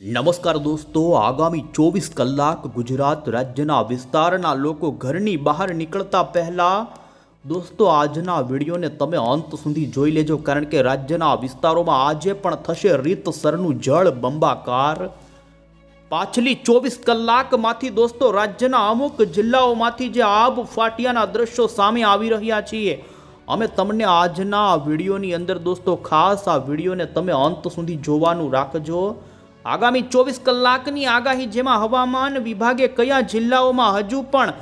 નમસ્કાર દોસ્તો, આગામી ચોવીસ કલાક ગુજરાત રાજ્યના વિસ્તારના લોકો ઘરની બહાર નીકળતા પહેલાં દોસ્તો, આજના વિડીયોને તમે અંત સુધી જોઈ લેજો, કારણ કે રાજ્યના વિસ્તારોમાં આજે પણ થશે રીતસરનું જળ બંબાકાર. પાછલી ચોવીસ કલાકમાંથી દોસ્તો, રાજ્યના અમુક જિલ્લાઓમાંથી જે આબ ફાટિયાના દ્રશ્યો સામે આવી રહ્યા છીએ. અમે તમને આજના વિડીયોની અંદર દોસ્તો, ખાસ આ વિડીયોને તમે અંત સુધી જોવાનું રાખજો. આગામી ચોવીસ કલાકની આગાહી જેમાં હવામાન વિભાગે કયા જિલ્લાઓમાં હજુ પણ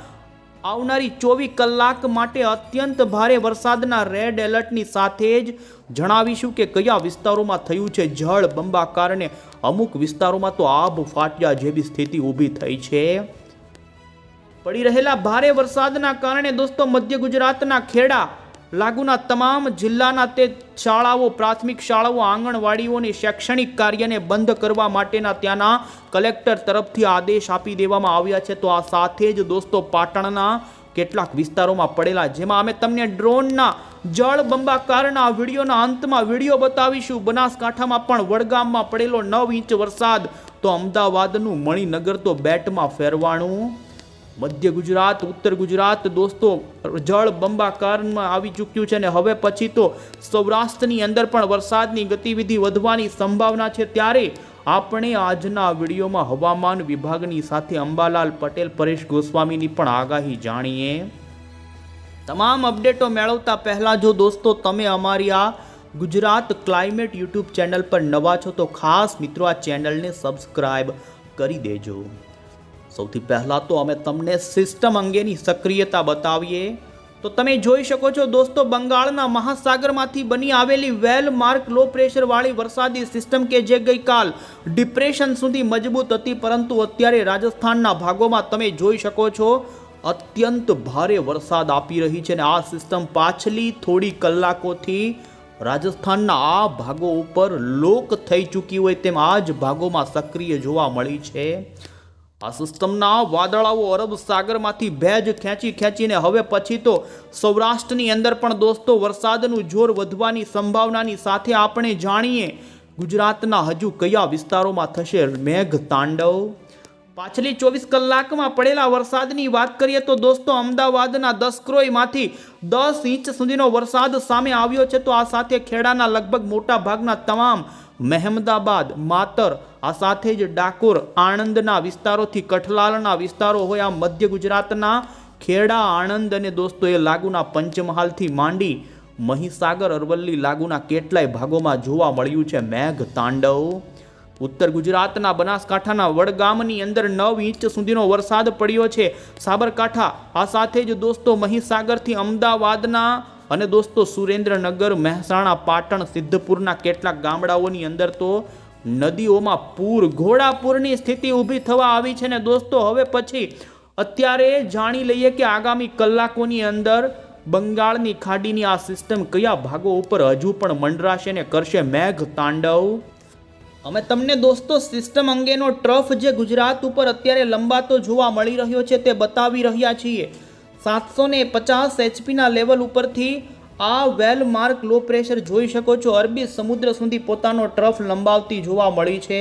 આવનારી ચોવીસ કલાક માટે અત્યંત ભારે વરસાદના રેડ એલર્ટની સાથે જ જણાવીશું કે કયા વિસ્તારોમાં થયું છે જળ બંબા કારણે અમુક વિસ્તારોમાં તો આબ ફાટ્યા જેવી સ્થિતિ ઊભી થઈ છે. પડી રહેલા ભારે વરસાદના કારણે દોસ્તો મધ્ય ગુજરાતના ખેડા લાગુના તમામ જિલ્લાના તે શાળાઓ, પ્રાથમિક શાળાઓ, આંગણવાડીઓની શૈક્ષણિક કાર્યને બંધ કરવા માટેના ત્યાંના કલેક્ટર તરફથી આદેશ આપી દેવામાં આવ્યા છે. તો આ સાથે જ દોસ્તો પાટણના કેટલાક વિસ્તારોમાં પડેલા, જેમાં અમે તમને ડ્રોનના જળ બંબાકારના વિડીયોના અંતમાં વીડિયો બતાવીશું. બનાસકાંઠામાં પણ વડગામમાં પડેલો નવ ઇંચ વરસાદ. તો અમદાવાદનું મણિનગર તો બેટમાં ફેરવાણું મધ્ય ગુજરાત, ઉત્તર ગુજરાત, દોસ્તો, જળ બંબાકારમાં આવી ચૂક્યું છે અને હવે પછી તો સૌરાષ્ટ્રની અંદર પણ વરસાદની ગતિવિધિ વધવાની સંભાવના છે ત્યારે આપણે આજના વિડીયોમાં હવામાન વિભાગની સાથે અંબાલાલ પટેલ, પરેશ ગોસ્વામીની પણ આગાહી જાણીએ. તમામ અપડેટો મેળવતા પહેલાં જો દોસ્તો તમે અમારી આ ગુજરાત ક્લાઇમેટ યુટ્યુબ ચેનલ પર નવા છો તો ખાસ મિત્રો આ ચેનલને સબસ્ક્રાઈબ કરી દેજો. સૌથી પહેલાં તો અમે તમને સિસ્ટમ અંગેની સક્રિયતા બતાવીએ. તો તમે જોઈ શકો છો દોસ્તો, બંગાળના મહાસાગરમાંથી બની આવેલી વેલ માર્ક લો પ્રેશરવાળી વરસાદી સિસ્ટમ કે જે ગઈકાલ ડિપ્રેશન સુધી મજબૂત હતી, પરંતુ અત્યારે રાજસ્થાનના ભાગોમાં તમે જોઈ શકો છો અત્યંત ભારે વરસાદ આપી રહી છે અને આ સિસ્ટમ પાછલી થોડી કલાકોથી રાજસ્થાનના આ ભાગો ઉપર લોક થઈ ચૂકી હોય તેમ આ જ ભાગોમાં સક્રિય જોવા મળી છે. આ સિસ્ટમના વાદળાઓ અરબ સાગરમાંથી ભેજ ખેંચી ખેંચીને હવે પછી તો સૌરાષ્ટ્રની અંદર પણ દોસ્તો વરસાદનું જોર વધવાની સંભાવનાની સાથે આપણે જાણીએ ગુજરાતના હજુ કયા વિસ્તારોમાં થશે મેઘ તાંડવ? પાછલી ચોવીસ કલાકમાં પડેલા વરસાદની વાત કરીએ તો દોસ્તો અમદાવાદના દસ ક્રોઈમાંથી દસ ઇંચ સુધીનો વરસાદ સામે આવ્યો છે તો આ સાથે ખેડાના લગભગ મોટા ભાગના તમામ મહેમદાબાદ, માતર, આ સાથે જ ડાકોર, આણંદના વિસ્તારોથી કઠલાલના વિસ્તારો હોય આ મધ્ય ગુજરાતના ખેડા, આણંદ અને દોસ્તો, એ લાગુના પંચમહાલથી માંડી મહીસાગર, અરવલ્લી લાગુના કેટલાય ભાગોમાં જોવા મળ્યું છે મેઘ તાંડવ. ઉત્તર ગુજરાતના બનાસકાંઠાના વડગામની અંદર નવ ઇંચ સુધીનો વરસાદ પડ્યો છે. સાબરકાંઠા, આ સાથે જ દોસ્તો, મહીસાગરથી અમદાવાદના અને દોસ્તો, સુરેન્દ્રનગર, મહેસાણા, પાટણ, સિદ્ધપુરના કેટલાક ગામડાઓની અંદર તો નદીઓમાં પૂર, ઘોડાપૂરની સ્થિતિ ઊભી થવા આવી છે ને દોસ્તો, હવે પછી અત્યારે જાણી લઈએ કે આગામી કલાકોની અંદર બંગાળની ખાડીની આ સિસ્ટમ કયા ભાગો ઉપર હજુ પણ મંડરાશે ને કરશે મેઘ તાંડવ? અમે તમને દોસ્તો, સિસ્ટમ અંગેનો ટ્રફ જે ગુજરાત ઉપર અત્યારે લંબાતો જોવા મળી રહ્યો છે તે બતાવી રહ્યા છીએ. સાતસો ને પચાસ એચપીના લેવલ ઉપરથી આ વેલ માર્ક લો પ્રેશર જોઈ શકો છો. અરબી સમુદ્ર સુધી પોતાનો ટ્રફ લંબાવતી જોવા મળી છે.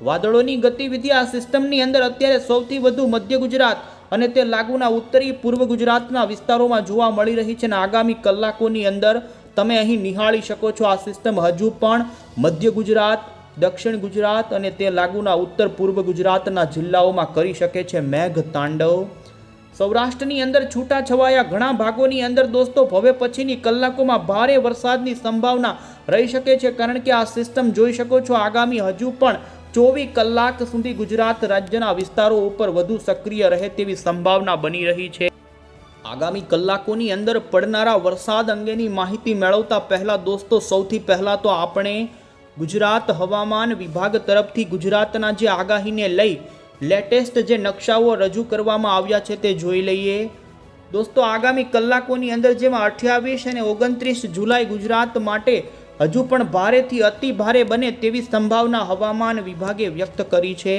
વાદળોની ગતિવિધિ આ સિસ્ટમની અંદર અત્યારે સૌથી વધુ મધ્ય ગુજરાત અને તે લાગુના ઉત્તરી પૂર્વ ગુજરાતના વિસ્તારોમાં જોવા મળી રહી છે અને આગામી કલાકોની અંદર તમે અહીં નિહાળી શકો છો આ સિસ્ટમ. હજુ પણ મધ્ય ગુજરાત, દક્ષિણ ગુજરાત અને તે લાગુના ઉત્તર પૂર્વ ગુજરાતના જિલ્લાઓમાં કરી શકે છે મેઘ તાંડવ સૌરાષ્ટ્રની અંદર છૂટાછવાયા ઘણા ભાગોની અંદર દોસ્તો, હવે પછીની કલાકોમાં ભારે વરસાદની સંભાવના રહી શકે છે. કારણ કે આ સિસ્ટમ જોઈ શકો છો, આગામી હજુ પણ ચોવીસ કલાક સુધી ગુજરાત રાજ્યના વિસ્તારો ઉપર વધુ સક્રિય રહે તેવી સંભાવના બની રહી છે. આગામી કલાકોની અંદર પડનારા વરસાદ અંગેની માહિતી મેળવતા પહેલા દોસ્તો, સૌથી પહેલા તો આપણે ગુજરાત હવામાન વિભાગ તરફથી ગુજરાતના જે આગાહીને લઈ લેટેસ્ટ જે નકશાઓ રજૂ કરવામાં આવ્યા છે તે જોઈ લઈએ. દોસ્તો, આગામી કલાકોની અંદર જેમાં અઠ્યાવીસ અને ઓગણત્રીસ જુલાઈ ગુજરાત માટે હજુ પણ ભારેથી અતિ ભારે બને તેવી સંભાવના હવામાન વિભાગે વ્યક્ત કરી છે.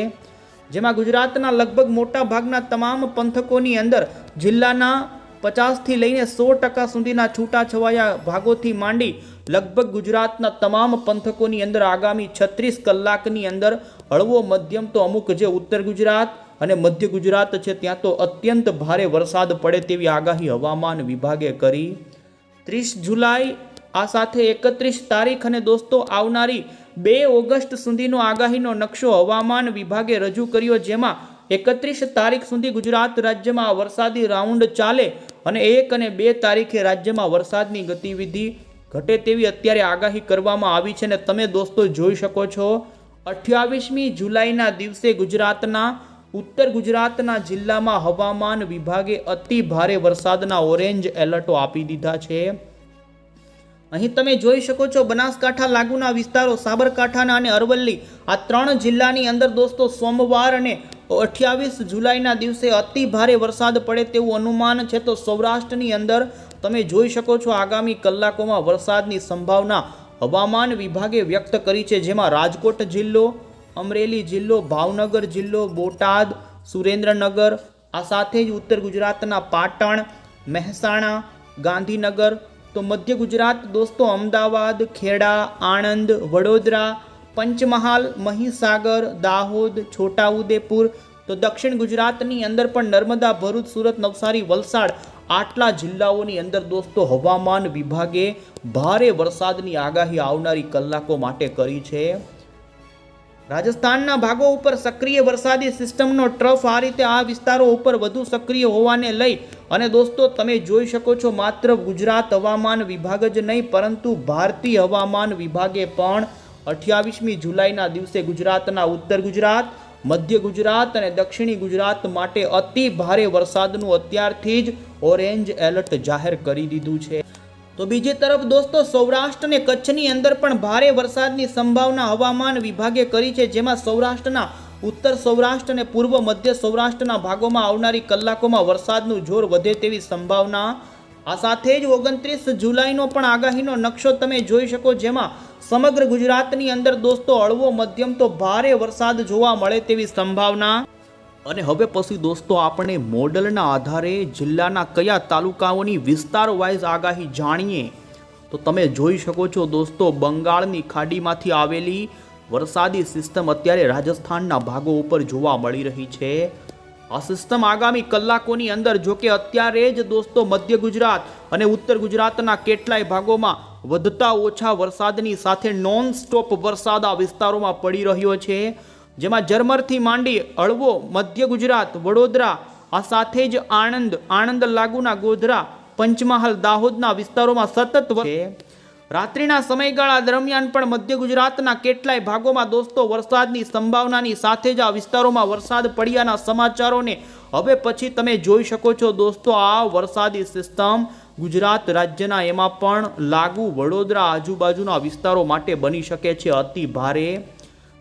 જેમાં ગુજરાતના લગભગ મોટા ભાગના તમામ પંથકોની અંદર જિલ્લાના પચાસથી લઈને સો ટકા સુધીના છૂટાછવાયા ભાગોથી માંડી લગભગ ગુજરાતના તમામ પંથકોની અંદર આગામી છત્રીસ કલાકની અંદર હળવો મધ્યમ તો અમુક જે ઉત્તર ગુજરાત અને મધ્ય ગુજરાત છે, ત્યાં તો અત્યંત ભારે વરસાદ પડે તેવી આગાહી હવામાન વિભાગે કરી. ત્રીસ જુલાઈ, આ સાથે એકત્રીસ તારીખ અને દોસ્તો, આવનારી બે ઓગસ્ટ સુધીનો આગાહીનો નકશો હવામાન વિભાગે રજૂ કર્યો, જેમાં એકત્રીસ તારીખ સુધી ગુજરાત રાજ્યમાં વરસાદી રાઉન્ડ ચાલે અને એક અને બે તારીખે રાજ્યમાં વરસાદની ગતિવિધિ ઘટે તેવી અત્યારે આગાહી કરવામાં આવી છે અને તમે દોસ્તો જોઈ શકો છો. અઠ્યાવીસમી જુલાઈના દિવસે ગુજરાતના, ઉત્તર ગુજરાતના જિલ્લામાં હવામાન વિભાગે અતિ ભારે વરસાદના ઓરેન્જ એલર્ટો આપી દીધા છે. અહીં તમે જોઈ શકો છો, બનાસકાંઠા લાગુના વિસ્તારો, સાબરકાંઠાના અને અરવલ્લી. આ ત્રણ જિલ્લાની અંદર દોસ્તો, સોમવાર અને અઠ્યાવીસ જુલાઈના દિવસે અતિ ભારે વરસાદ પડે તેવું અનુમાન છે. તો સૌરાષ્ટ્રની અંદર તમે જોઈ શકો છો, આગામી કલાકોમાં વરસાદની સંભાવના હવામાન વિભાગે વ્યક્ત કરી છે, જેમાં રાજકોટ જિલ્લો, અમરેલી જિલ્લો, ભાવનગર જિલ્લો, બોટાદ, સુરેન્દ્રનગર, આ સાથે જ ઉત્તર ગુજરાતના પાટણ, મહેસાણા, ગાંધીનગર, તો મધ્ય ગુજરાત, દોસ્તો, અમદાવાદ, ખેડા, આણંદ, વડોદરા, પંચમહાલ, મહીસાગર, દાહોદ, છોટાઉદેપુર, તો દક્ષિણ ગુજરાતની અંદર પણ નર્મદા, ભરૂચ, સુરત, નવસારી, વલસાડ આટલા જિલ્લાઓની અંદર દોસ્તો હવામાન વિભાગે ભારે વરસાદની આગાહી આવનારી કલાકો માટે કરી છે. રાજસ્થાનના ભાગો ઉપર સક્રિય વરસાદી સિસ્ટમનો ટ્રફ આ રીતે આ વિસ્તારો ઉપર વધુ સક્રિય હોવાને લઈ અને દોસ્તો તમે જોઈ શકો છો માત્ર ગુજરાત હવામાન વિભાગ જ નહીં, પરંતુ ભારતીય હવામાન વિભાગે પણ અઠ્યાવીસમી જુલાઈના દિવસે ગુજરાતના ઉત્તર ગુજરાત મધ્ય ગુજરાત અને દક્ષિણી ગુજરાત માટે અતિ ભારે વરસાદનું અત્યારથી જ ઓરેન્જ એલર્ટ જાહેર કરી દીધું છે. તો બીજી તરફ દોસ્તો, સૌરાષ્ટ્ર અને કચ્છની અંદર પણ ભારે વરસાદની સંભાવના હવામાન વિભાગે કરી છે, જેમાં સૌરાષ્ટ્રના ઉત્તર સૌરાષ્ટ્ર અને પૂર્વ મધ્ય સૌરાષ્ટ્રના ભાગોમાં આવનારી કલાકોમાં વરસાદનું જોર વધે તેવી સંભાવના. આ સાથે જ ઓગણત્રીસ જુલાઈનો પણ આગાહીનો નકશો તમે જોઈ શકો, જેમાં સમગ્ર ગુજરાતની અંદર દોસ્તો હળવો, મધ્યમ તો ભારે વરસાદ જોવા મળે તેવી સંભાવના. અને હવે પછી દોસ્તો આપણે મોડલના આધારે જિલ્લાના કયા તાલુકાઓની વિસ્તાર વાઇઝ આગાહી જાણીએ. તો તમે જોઈ શકો છો દોસ્તો, બંગાળની ખાડીમાંથી આવેલી વરસાદી સિસ્ટમ અત્યારે રાજસ્થાનના ભાગો ઉપર જોવા મળી રહી છે. આ સિસ્ટમ આગામી કલાકોની અંદર જો કે અત્યારે જ દોસ્તો મધ્ય ગુજરાત અને ઉત્તર ગુજરાતના કેટલાય ભાગોમાં વધતા ઓછા વરસાદની સાથે નોન સ્ટોપ વરસાદ આ વિસ્તારોમાં પડી રહ્યો છે. જેમાં ઝરમરથી માંડી હળવો મધ્ય ગુજરાત, વડોદરા, આ સાથે જ આણંદ આણંદ લાગુના ગોધરા, પંચમહાલ, દાહોદના વિસ્તારોમાં સતત છે. રાત્રિના સમયગાળા દરમિયાન પણ મધ્ય ગુજરાતના કેટલાય ભાગોમાં દોસ્તો, વરસાદની સંભાવનાની સાથે જ આ વિસ્તારોમાં વરસાદ પડ્યાના સમાચારોને હવે પછી તમે જોઈ શકો છો દોસ્તો, આ વરસાદી સિસ્ટમ ગુજરાત રાજ્યના એમાં પણ લાગુ વડોદરા આજુબાજુના વિસ્તારો માટે બની શકે છે અતિ ભારે.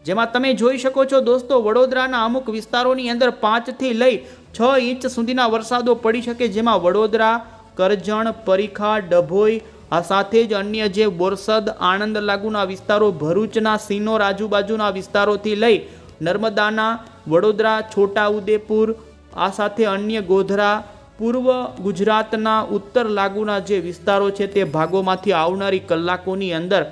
જેમાં તમે જોઈ શકો છો દોસ્તો, વડોદરાના અમુક વિસ્તારોની અંદર પાંચથી લઈ છ ઇંચ સુધીના વરસાદો પડી શકે, જેમાં વડોદરા, કરજણ, પરીખા, ડભોઈ આ સાથે જ અન્ય જે બોરસદ, આણંદ લાગુના વિસ્તારો, ભરૂચના સિનોર આજુબાજુના વિસ્તારોથી લઈ નર્મદાના વડોદરા, છોટાઉદેપુર, આ સાથે અન્ય ગોધરા, પૂર્વ ગુજરાતના ઉત્તર લાગુના જે વિસ્તારો છે તે ભાગોમાંથી આવનારી કલાકોની અંદર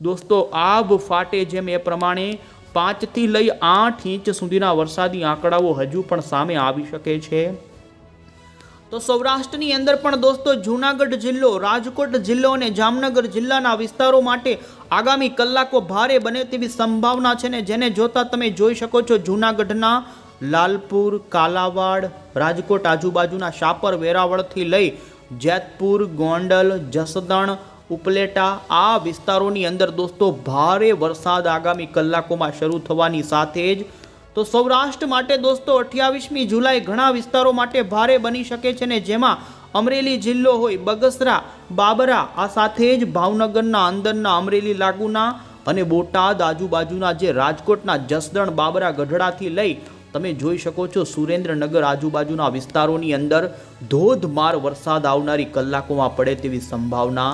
દોસ્તો આબ ફાટે જેમ એ પ્રમાણે પાંચથી લઈ આઠ ઇંચ સુધીના વરસાદી આંકડાઓ હજુ પણ સામે આવી શકે છે. તો સૌરાષ્ટ્રની અંદર પણ દોસ્તો જૂનાગઢ જિલ્લો, રાજકોટ જિલ્લો અને જામનગર જિલ્લાના વિસ્તારો માટે આગામી કલાકો ભારે બને તેવી સંભાવના છે ને જેને જોતા તમે જોઈ શકો છો જૂનાગઢના લાલપુર, કાલાવાડ, રાજકોટ આજુબાજુના શાપર વેરાવળથી લઈ જેતપુર, ગોંડલ, જસદણ, ઉપલેટા આ વિસ્તારોની અંદર દોસ્તો ભારે વરસાદ આગામી કલાકોમાં શરૂ થવાની સાથે જ તો સૌરાષ્ટ્ર માટે દોસ્તો અઠ્યાવીસમી જુલાઈ ઘણા વિસ્તારો માટે ભારે બની શકે છે ને જેમાં અમરેલી જિલ્લો હોય, બગસરા, બાબરા, આ સાથે જ ભાવનગરના અંદરના અમરેલી લાગુના અને બોટાદ આજુબાજુના જે રાજકોટના જસદણ, બાબરા, ગઢડાથી લઈ તમે જોઈ શકો છો સુરેન્દ્રનગર આજુબાજુના વિસ્તારોની અંદર ધોધમાર વરસાદ આવનારી કલાકોમાં પડે તેવી સંભાવના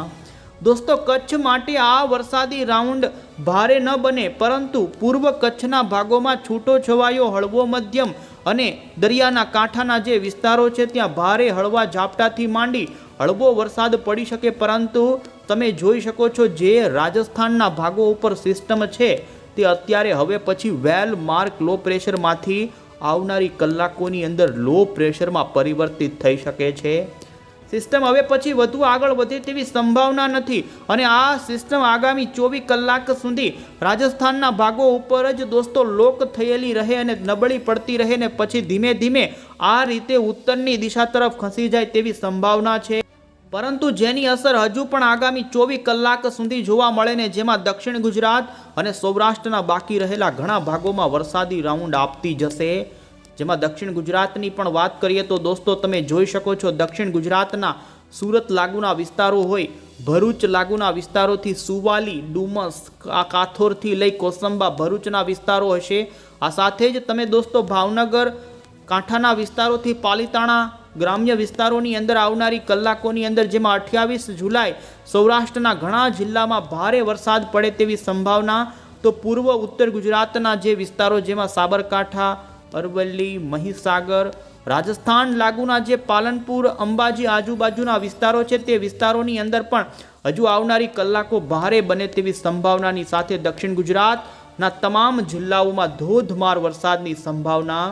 દોસ્તો, કચ્છ માટે આ વરસાદી રાઉન્ડ ભારે ન બને, પરંતુ પૂર્વ કચ્છના ભાગોમાં છૂટો છવાયો હળવો મધ્યમ અને દરિયાના કાંઠાના જે વિસ્તારો છે, ત્યાં ભારે હળવા ઝાપટાથી માંડી હળવો વરસાદ પડી શકે, પરંતુ તમે જોઈ શકો છો જે રાજસ્થાનના ભાગો ઉપર સિસ્ટમ છે, તે અત્યારે હવે પછી વેલ માર્ક લો પ્રેશરમાંથી આવનારી કલાકોની અંદર લો પ્રેશરમાં પરિવર્તિત થઈ શકે છે. સિસ્ટમ હવે પછી વધુ આગળ વધે તેવી સંભાવના નથી. અને આ સિસ્ટમ આગામી ચોવીસ કલાક સુધી રાજસ્થાનના ભાગો ઉપર જ દોસ્તો લોક થયેલી રહે અને નબળી પડતી રહે ને પછી ધીમે ધીમે આ રીતે ઉત્તરની દિશા તરફ ખસી જાય તેવી સંભાવના છે. પરંતુ જેની અસર હજુ પણ આગામી ચોવીસ કલાક સુધી જોવા મળે ને જેમાં દક્ષિણ ગુજરાત અને સૌરાષ્ટ્રના બાકી રહેલા ઘણા ભાગોમાં વરસાદી રાઉન્ડ આપતી જશે. જેમાં દક્ષિણ ગુજરાતની પણ વાત કરીએ તો દોસ્તો, તમે જોઈ શકો છો દક્ષિણ ગુજરાતના સુરત લાગુના વિસ્તારો હોય, ભરૂચ લાગુના વિસ્તારોથી સુવાલી, ડુમસ આ કાથોરથી લઈ કોસંબા ભરૂચના વિસ્તારો હશે. આ સાથે જ તમે દોસ્તો, ભાવનગર, કાંઠાના વિસ્તારોથી પાલીતાણા ગ્રામ્ય વિસ્તારોની અંદર આવનારી કલાકોની અંદર, જેમાં અઠ્યાવીસ જુલાઈ સૌરાષ્ટ્રના ઘણા જિલ્લામાં ભારે વરસાદ પડે તેવી સંભાવના, તો પૂર્વ ઉત્તર ગુજરાતના જે વિસ્તારો, જેમાં સાબરકાંઠા અરવલ્લી, મહીસાગર, રાજસ્થાન લાગુના જે પાલનપુર, અંબાજી આજુબાજુના વિસ્તારો છે, તે વિસ્તારોની અંદર પણ હજુ આવનારી કલાકો ભારે બને તેવી સંભાવનાની સાથે દક્ષિણ ગુજરાતના તમામ જિલ્લાઓમાં ધોધમાર વરસાદની સંભાવના.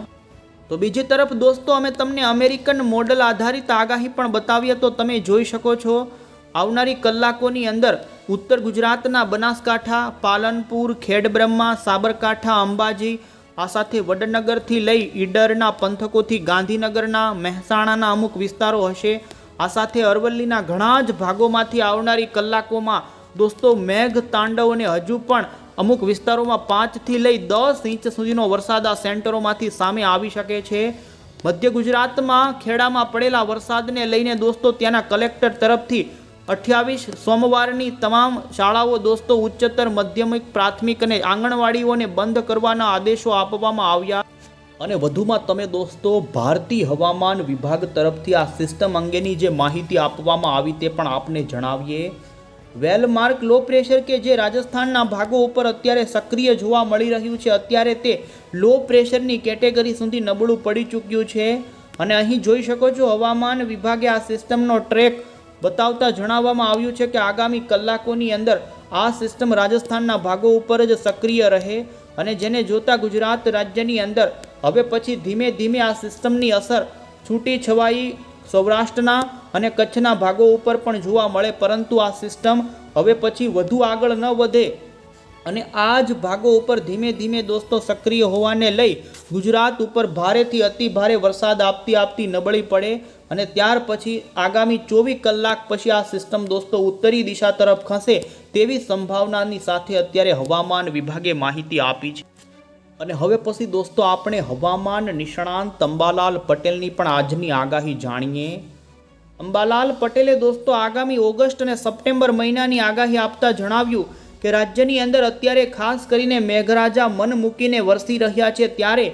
તો બીજી તરફ દોસ્તો, અમે તમને અમેરિકન મોડલ આધારિત આગાહી પણ બતાવીએ તો તમે જોઈ શકો છો, આવનારી કલાકોની અંદર ઉત્તર ગુજરાતના બનાસકાંઠા, પાલનપુર, ખેડબ્રહ્મા, સાબરકાંઠા, અંબાજી આ સાથે વડનગરથી લઈ ઈડરના પંથકોથી ગાંધીનગરના મહેસાણાના અમુક વિસ્તારો હશે. આ સાથે અરવલ્લીના ઘણા જ ભાગોમાંથી આવનારી કલાકોમાં દોસ્તો મેઘ તાંડવને હજુ પણ અમુક વિસ્તારોમાં પાંચથી લઈ દસ ઇંચ સુધીનો વરસાદ આ સેન્ટરોમાંથી સામે આવી શકે છે. મધ્ય ગુજરાતમાં ખેડામાં પડેલા વરસાદને લઈને દોસ્તો ત્યાંના કલેક્ટર તરફથી અઠ્યાવીસ સોમવારની તમામ શાળાઓ દોસ્તો ઉચ્ચતર, માધ્યમિક, પ્રાથમિક અને આંગણવાડીઓને બંધ કરવાના આદેશો આપવામાં આવ્યા. અને વધુમાં તમે દોસ્તો ભારતીય હવામાન વિભાગ તરફથી આ સિસ્ટમ અંગેની જે માહિતી આપવામાં આવી તે પણ આપને જણાવીએ. વેલમાર્ક લો પ્રેશર કે જે રાજસ્થાનના ભાગો ઉપર અત્યારે સક્રિય જોવા મળી રહ્યું છે, અત્યારે તે લો પ્રેશરની કેટેગરી સુધી નબળું પડી ચૂક્યું છે. અને અહીં જોઈ શકો છો હવામાન વિભાગે આ સિસ્ટમનો ટ્રેક બતાવતા જણાવવામાં આવ્યું છે કે આગામી કલાકોની અંદર આ સિસ્ટમ રાજસ્થાનના ભાગો ઉપર જ સક્રિય રહે અને જેને જોતા ગુજરાત રાજ્યની અંદર હવે પછી ધીમે ધીમે આ સિસ્ટમની અસર છૂટી છવાઈ સૌરાષ્ટ્રના અને કચ્છના ભાગો ઉપર પણ જોવા મળે, પરંતુ આ સિસ્ટમ હવે પછી વધુ આગળ ન વધે અને આ જ ભાગો ઉપર ધીમે ધીમે દોસ્તો સક્રિય હોવાને લઈ ગુજરાત ઉપર ભારેથી અતિ ભારે વરસાદ આપતી આપતી નબળી પડે અને ત્યાર પછી આગામી ચોવીસ કલાક પછી આ સિસ્ટમ દોસ્તો ઉત્તરી દિશા તરફ ખસે તેવી સંભાવનાની સાથે અત્યારે હવામાન વિભાગે માહિતી આપી છે. અને હવે પછી દોસ્તો આપણે હવામાન નિષ્ણાંત અંબાલાલ પટેલની પણ આજની આગાહી જાણીએ. અંબાલાલ પટેલે દોસ્તો આગામી ઓગસ્ટ અને સપ્ટેમ્બર મહિનાની આગાહી આપતા જણાવ્યું કે રાજ્યની અંદર અત્યારે ખાસ કરીને મેઘરાજા મન મૂકીને વરસી રહ્યા છે ત્યારે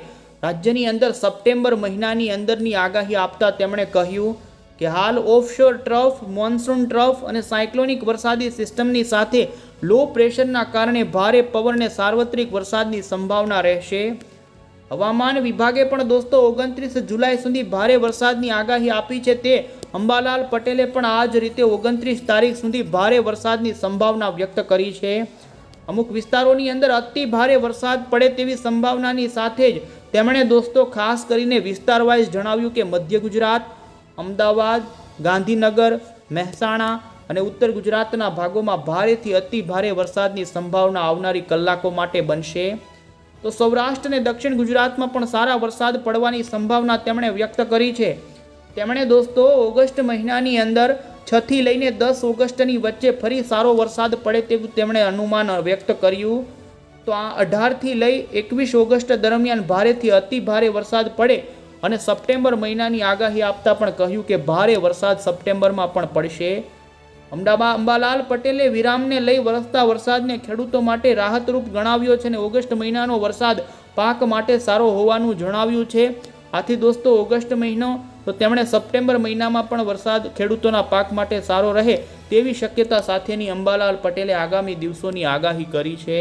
રાજ્યની અંદર સપ્ટેમ્બર મહિનાની અંદરની આગાહી આપતા તેમણે કહ્યું કે હાલ ઓફશોર ટ્રફ મોન્સૂન ટ્રફ અને સાયક્લોનિક વરસાદી સિસ્ટમની સાથે લો પ્રેશરના કારણે ભારે પવન સાર્વત્રિક વરસાદની સંભાવના રહેશે. હવામાન વિભાગે પણ દોસ્તો ઓગણત્રીસ જુલાઈ સુધી ભારે વરસાદની આગાહી આપી છે તે અંબાલાલ પટેલે પણ આ જ રીતે ઓગણત્રીસ તારીખ સુધી ભારે વરસાદની સંભાવના વ્યક્ત કરી છે. અમુક વિસ્તારોની અંદર અતિ ભારે વરસાદ પડે તેવી સંભાવનાની સાથે જ તેમણે દોસ્તો ખાસ કરીને વિસ્તાર વાઇઝ જણાવ્યું કે મધ્ય ગુજરાત, અમદાવાદ, ગાંધીનગર, મહેસાણા અને ઉત્તર ગુજરાતના ભાગોમાં ભારેથી અતિ ભારે વરસાદની સંભાવના આવનારી કલાકો માટે બનશે. તો સૌરાષ્ટ્ર અને દક્ષિણ ગુજરાતમાં પણ સારા વરસાદ પડવાની સંભાવના તેમણે વ્યક્ત કરી છે. તેમણે દોસ્તો ઓગસ્ટ મહિનાની અંદર છથી લઈને દસ ઓગસ્ટની વચ્ચે ફરી સારો વરસાદ પડે તેવું તેમણે અનુમાન વ્યક્ત કર્યું. તો આ અઢારથી લઈ એકવીસ ઓગસ્ટ દરમિયાન ભારેથી અતિ ભારે વરસાદ પડે અને સપ્ટેમ્બર મહિનાની આગાહી આપતા પણ કહ્યું કે ભારે વરસાદ સપ્ટેમ્બરમાં પણ પડશે. અમદાવાદ અંબાલાલ પટેલે વિરામને લઈ વરસતા વરસાદને ખેડૂતો માટે રાહતરૂપ ગણાવ્યો છે અને ઓગસ્ટ મહિનાનો વરસાદ પાક માટે સારો હોવાનું જણાવ્યું છે. આથી દોસ્તો, ઓગસ્ટ મહિનો તો તેમણે સપ્ટેમ્બર મહિનામાં પણ વરસાદ ખેડૂતોના પાક માટે સારો રહે તેવી શક્યતા સાથેની અંબાલાલ પટેલે આગામી દિવસોની આગાહી કરી છે.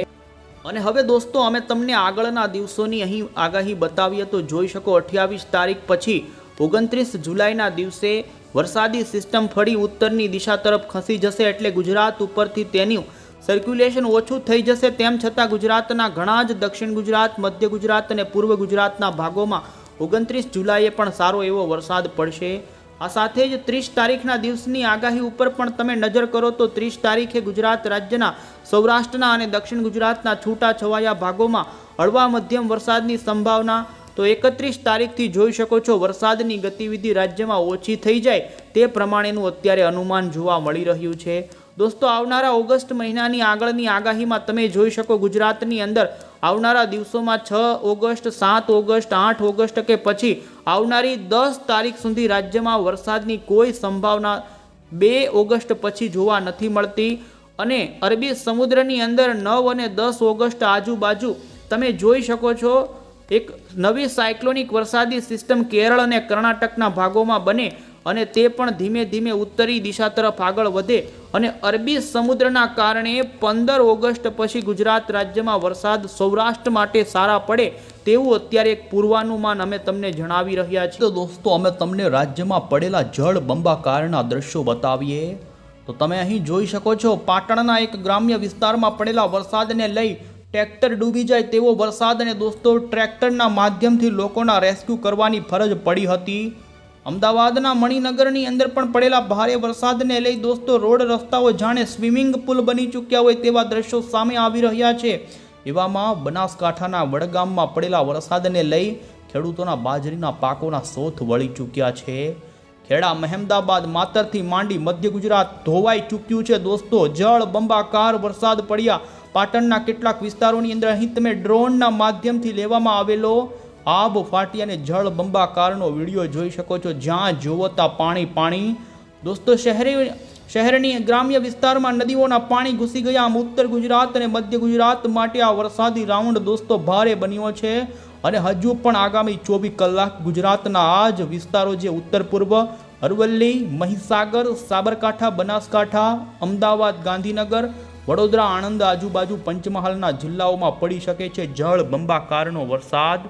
અને હવે દોસ્તો, અમે તમને આગળના દિવસોની અહીં આગાહી બતાવીએ તો જોઈ શકો અઠ્યાવીસ તારીખ પછી ઓગણત્રીસ જુલાઈના દિવસે વરસાદી સિસ્ટમ ફરી ઉત્તરની દિશા તરફ ખસી જશે એટલે ગુજરાત ઉપરથી તેનું સર્ક્યુલેશન ઓછું થઈ જશે. તેમ છતાં ગુજરાતના ઘણા જ દક્ષિણ ગુજરાત, મધ્ય ગુજરાત અને પૂર્વ ગુજરાતના ભાગોમાં ઓગણત્રીસ જુલાઈએ પણ સારો એવો વરસાદ પડશે. આ સાથે જ ત્રીસ તારીખના દિવસની આગાહી ઉપર પણ તમે નજર કરો તો ત્રીસ તારીખે ગુજરાત રાજ્યના સૌરાષ્ટ્રના અને દક્ષિણ ગુજરાતના છૂટા છવાયા ભાગોમાં હળવા મધ્યમ વરસાદની સંભાવના. તો એકત્રીસ તારીખથી જોઈ શકો છો વરસાદની ગતિવિધિ રાજ્યમાં ઓછી થઈ જાય તે પ્રમાણેનું અત્યારે અનુમાન જોવા મળી રહ્યું છે. દોસ્તો, આવનારા ઓગસ્ટ મહિનાની આગળની આગાહીમાં તમે જોઈ શકો ગુજરાતની અંદર આવનારા દિવસોમાં છ ઓગસ્ટ, સાત ઓગસ્ટ, આઠ ઓગસ્ટ કે પછી આવનારી દસ તારીખ સુધી રાજ્યમાં વરસાદની કોઈ સંભાવના બે ઓગસ્ટ પછી જોવા નથી મળતી. અને અરબી સમુદ્રની અંદર નવ અને દસ ઓગસ્ટ આજુબાજુ તમે જોઈ શકો છો, એક નવી સાયક્લોનિક વરસાદી સિસ્ટમ કેરળ અને કર્ણાટકના ભાગોમાં બને. અને તે પણ ધીમે ધીમે ઉત્તરી દિશા તરફ આગળ વધે અને અરબી સમુદ્રના કારણે પંદર ઓગસ્ટ પછી ગુજરાત રાજ્યમાં વરસાદ સૌરાષ્ટ્ર માટે સારા પડે તેવું અત્યારે એક પૂર્વાનુમાન અમે તમને જણાવી રહ્યા છીએ. તો દોસ્તો, અમે તમને રાજ્યમાં પડેલા જળ બંબાકારના દ્રશ્યો બતાવીએ. તો તમે અહીં જોઈ શકો છો, પાટણના એક ગ્રામ્ય વિસ્તારમાં પડેલા વરસાદને લઈ ટ્રેક્ટર ડૂબી જાય તેવો વરસાદ અને દોસ્તો, ટ્રેક્ટરના માધ્યમથી લોકોના રેસ્ક્યુ કરવાની ફરજ પડી હતી. અમદાવાદના મણિનગરની અંદર પણ પડેલા ભારે વરસાદને લઈ દોસ્તો રોડ રસ્તાઓ જાણે સ્વિમિંગ પુલ બની ચૂક્યા હોય તેવા દ્રશ્યો સામે આવી રહ્યા છે. એવામાં બનાસકાંઠાના વડગામમાં પડેલા વરસાદને લઈ ખેડૂતોના બાજરીના પાકોના સોથ વળી ચૂક્યા છે. ખેડા મહેમદાબાદ માતરથી માંડી મધ્ય ગુજરાત ધોવાઈ ચૂક્યું છે દોસ્તો. જળ બંબાકાર વરસાદ પડ્યા. પાટણના કેટલાક વિસ્તારોની અંદર અહીં તમે ડ્રોનના માધ્યમથી લેવામાં આવેલો આબ ફાટી અને જળ બંબાકારનો વીડિયો જોઈ શકો છો. જ્યાં જુઓ ત્યાં પાણી પાણી દોસ્તો શહેરી શહેરની ગ્રામ્ય વિસ્તારમાં નદીઓના પાણી ઘૂસી ગયા. આમ ઉત્તર ગુજરાત અને મધ્ય ગુજરાત માટે આ વરસાદી રાઉન્ડ દોસ્તો ભારે બન્યો છે અને હજુ પણ આગામી ચોવીસ કલાક ગુજરાતના આ જ વિસ્તારો જે ઉત્તર પૂર્વ, અરવલ્લી, મહીસાગર, સાબરકાંઠા, બનાસકાંઠા, અમદાવાદ, ગાંધીનગર, વડોદરા, આણંદ, આજુબાજુ પંચમહાલના જિલ્લાઓમાં પડી શકે છે જળ બંબાકારનો વરસાદ.